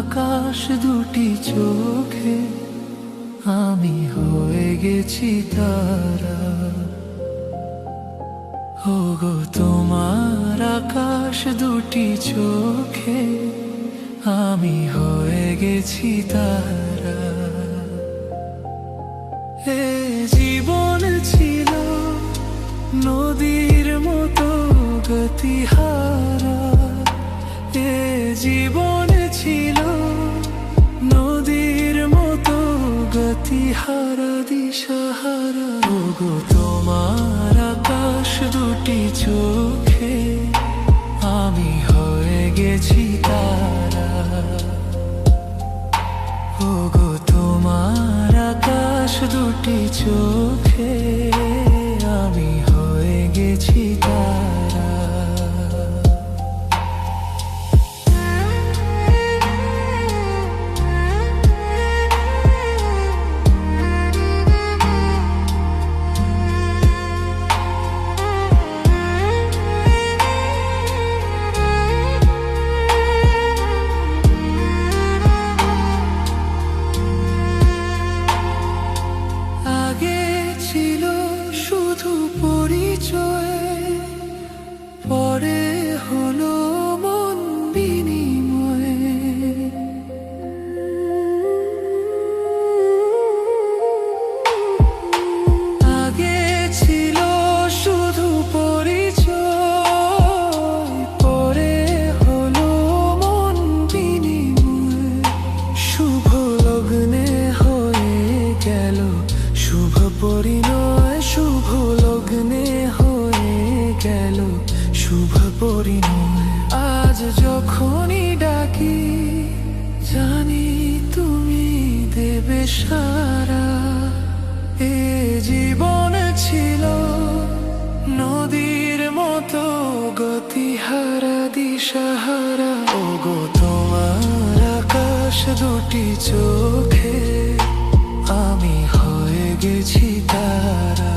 আকাশ দুটি চোখে, আমি হয়ে গেছি তারা। ওগো, তোমার আকাশ দুটি চোখে, আমি হয়ে গেছি তারা। এ জীবন ছিল নদীর মতো গতিহারা। গতিহারা দিশাহারা, ওগো তোমার আকাশ দুটি চোখে, আমি হয়ে গেছি তারা। ওগো তোমার আকাশ দুটি চোখে শুভ লগ্নে হয়ে গেল। শুভ পরিণয়, শুভ লগ্নে হয়ে গেল। শুভ পরিণয়, আজ যখনই ডাকি, জানি তুমি দেবে সারা। এ জীবন ছিল নদীর মতো, গতিহারা দিশাহারা। ওগো তোমার আকাশ দুটি চোখে আমি হয়ে গেছি তারা।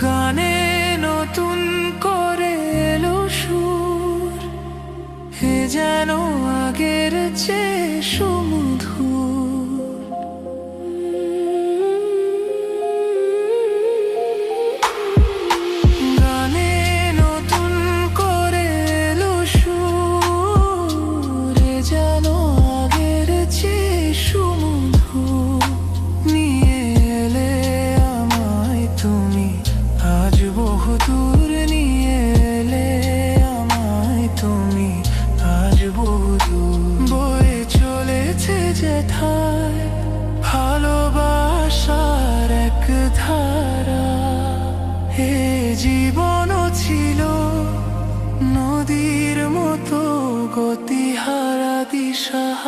গানে নতুন করে এলো সুর। হে যেন আগের চেয়ে সুমধুর।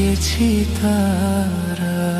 হয়ে তারা।